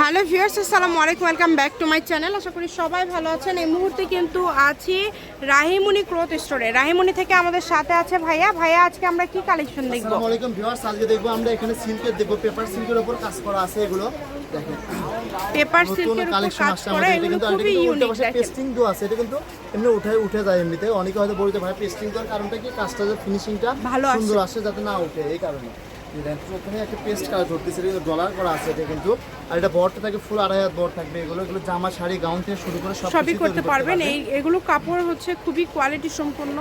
Hello viewers আসসালামু আলাইকুম welcome back to my channel. আশা করি সবাই ভালো আছেন। এই মুহূর্তে কিন্তু আছি রাহিমুনি ক্লথ স্টোরে। রাহিমুনি থেকে আমাদের সাথে আছে ভাইয়া। ভাইয়া আজকে আমরা কি কালেকশন দেখব? আসসালামু আলাইকুম ভিউয়ার্স আজকে দেখব আমরা এখানে সিল্কের দেখব। পেপার সিল্কের উপর কাজ করা আছে এগুলো। দেখেন। পেপার সিল্কের উপর কালেকশন কাজ এটা এগুলো কিন্তু খুবই ইউনিক পেস্টিং দেওয়া আছে। এটা কিন্তু এমনি উঠে উঠে যায় এমনিতে। অনেকে হয়তো বলতে ভাই পেস্টিং দেওয়ার কারণটা কি? কাজটা যে ফিনিশিংটা। সুন্দর আসে যাতে না উঠে এই কারণে। এই প্রথমে একটা পেস্ট কালার ধরতেছে এটা ডলার করা আছে এটা কিন্তু। আর এটা বড়টা থাকে ফুল আড়াই হাত বড় থাকবে। এগুলো এগুলো জামা শাড়ি গাউন থেকে শুরু করে সব সবই করতে পারবেন। এই এগুলো কাপড় হচ্ছে খুবই কোয়ালিটি সম্পন্ন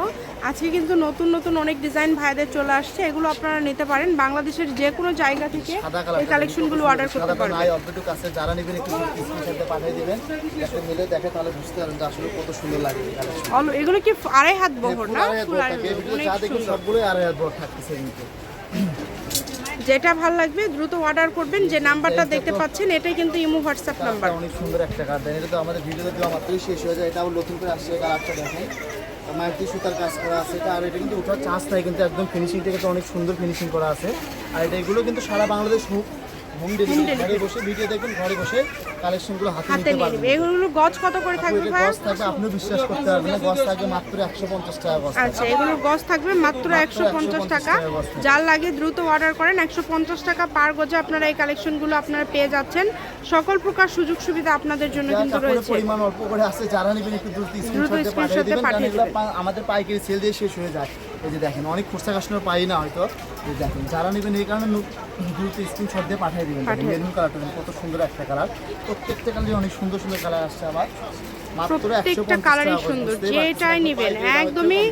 আজকে কিন্তু নতুন নতুন অনেক ডিজাইন ভাইদের চলে আসছে। এগুলো আপনারা নিতে পারেন। বাংলাদেশের যে কোনো জায়গা থেকে এই কালেকশনগুলো অর্ডার করতে পারবেন। আছে। যারা নেবেন একটু স্ক্রিনশটে পাঠিয়ে দিবেন। একটা মিলে দেখে তাহলে বুঝতে পারবেন যে আসলে কত সুন্দর লাগে এগুলো কি আড়াই হাত বহর না? আড়াই ফুল আড়াই যা সবগুলোই হাত বড় থাকতেছে কিন্তু। যেটা ভালো লাগবে দ্রুত অর্ডার করবেন যে নাম্বারটা দেখতে পাচ্ছেন এটাই কিন্তু ইমো হোয়াটসঅ্যাপ নাম্বার অনেক সুন্দর একটা কাজ দেন। এটা তো আমাদের ভিডিওতে দেওয়া মাত্রই শেষ হয়ে যায়। এটা আবার নতুন করে আসছে কালারটা দেখেন মাইতি সুতার কাজ করা আছে। এটা আর এটা কিন্তু ওঠার চান্স নাই কিন্তু একদম ফিনিশিং থেকে তো অনেক সুন্দর ফিনিশিং করা আছে। আর এটা এগুলো কিন্তু সারা বাংলাদেশ হোম ডেলিভারি ঘরে বসে ভিডিও দেখবেন ঘরে বসে কালেকশনগুলো হাতে হাতে নিতে পারবেন। এগুলো গজ কত করে থাকবে ভাই গছ থাকবে আপনিও বিশ্বাস করতে পারবেন না গছ থাকবে মাত্র একশো পঞ্চাশ টাকা গছ আচ্ছা এগুলোর গজ থাকবে মাত্র 150 টাকা। টাকা গজ থাকবে। যার লাগে দ্রুত অর্ডার করেন। একশো পঞ্চাশ টাকা পার গজে আপনারা এই কালেকশনগুলো আপনারা পেয়ে যাচ্ছেন। সকল প্রকার সুযোগ সুবিধা আপনাদের জন্য কিন্তু রয়েছে। পরিমাণ অল্প করে আছে যারা নেবেন একটু দ্রুত স্ক্রিনশটে পাঠিয়ে দিবেন আমাদের পাইকারি সেল দিয়ে শেষ হয়ে যায়। এই যে দেখেন অনেক খুচরা কাস্টমার পাই না হয়তো। দেখেন যারা নেবেন এই কারণে দুটো স্ক্রিনশট দিয়ে পাঠিয়ে দেবেন। মেরুন কালারটা কত সুন্দর একটা কালার প্রত্যেকটা কালারই অনেক সুন্দর সুন্দর কালার আসছে আবার। প্রত্যেকটা কালারই সুন্দর যেটাই নেবেন একদমই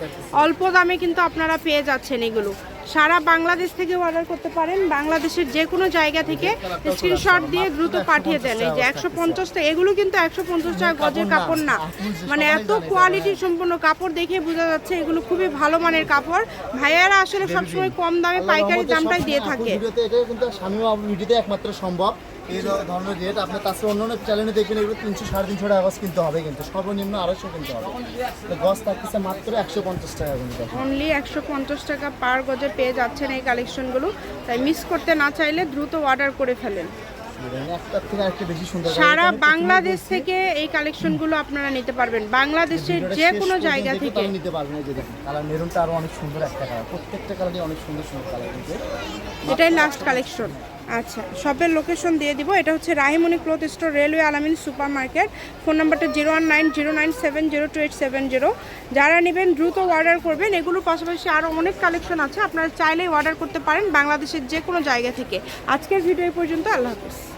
অল্প দামে কিন্তু আপনারা পেয়ে যাচ্ছেন এগুলো। সারা বাংলাদেশ থেকে অর্ডার করতে পারেন। বাংলাদেশের যে কোনো জায়গা থেকে স্ক্রিনশট দিয়ে দ্রুত পাঠিয়ে দেন। এই যে একশো পঞ্চাশটা এগুলো কিন্তু একশো পঞ্চাশ টাকা গজের কাপড় না। মানে এত কোয়ালিটি সম্পন্ন কাপড় দেখে বোঝা যাচ্ছে এগুলো খুবই ভালো মানের কাপড়। ভাইয়ারা আসলে সবসময় কম দামে পাইকারি দামটাই দিয়ে থাকে। একমাত্র সম্ভব। এই ধরনের রেট আপনার তার সাথে অন্য অন্য চ্যানেলে দেখবেন এগুলো তিনশো সাড়ে তিনশো টাকা গজ কিনতে হবে কিন্তু। সর্বনিম্ন আড়াইশো কিনতে হবে। তো গজ থাকতেছে মাত্র একশো পঞ্চাশ টাকা কিন্তু। অনলি একশো পঞ্চাশ টাকা পার গজে পেয়ে যাচ্ছেন এই কালেকশনগুলো তাই মিস করতে না চাইলে দ্রুত অর্ডার করে ফেলেন। সারা বাংলাদেশ থেকে এই কালেকশনগুলো আপনারা নিতে পারবেন। বাংলাদেশের যে কোনো জায়গা থেকে নিতে পারবেন। এই যে দেখেন কালার মেরুনটা আরও অনেক সুন্দর একটা কালার প্রত্যেকটা কালারই অনেক সুন্দর সুন্দর কালার কিন্তু। এটাই লাস্ট কালেকশন আচ্ছা শপের লোকেশন দিয়ে দিব। এটা হচ্ছে Rahimoni cloth store railway Alamin super market phone নাম্বারটা zero one nine zero nine seven zero two eight seven zero. যারা নেবেন দ্রুত অর্ডার করবেন। এগুলোর পাশাপাশি আরও অনেক কালেকশন আছে। আপনারা চাইলেই অর্ডার করতে পারেন বাংলাদেশের যে কোনো জায়গা থেকে। আজকের ভিডিও পর্যন্ত। আল্লাহ হাফিজ।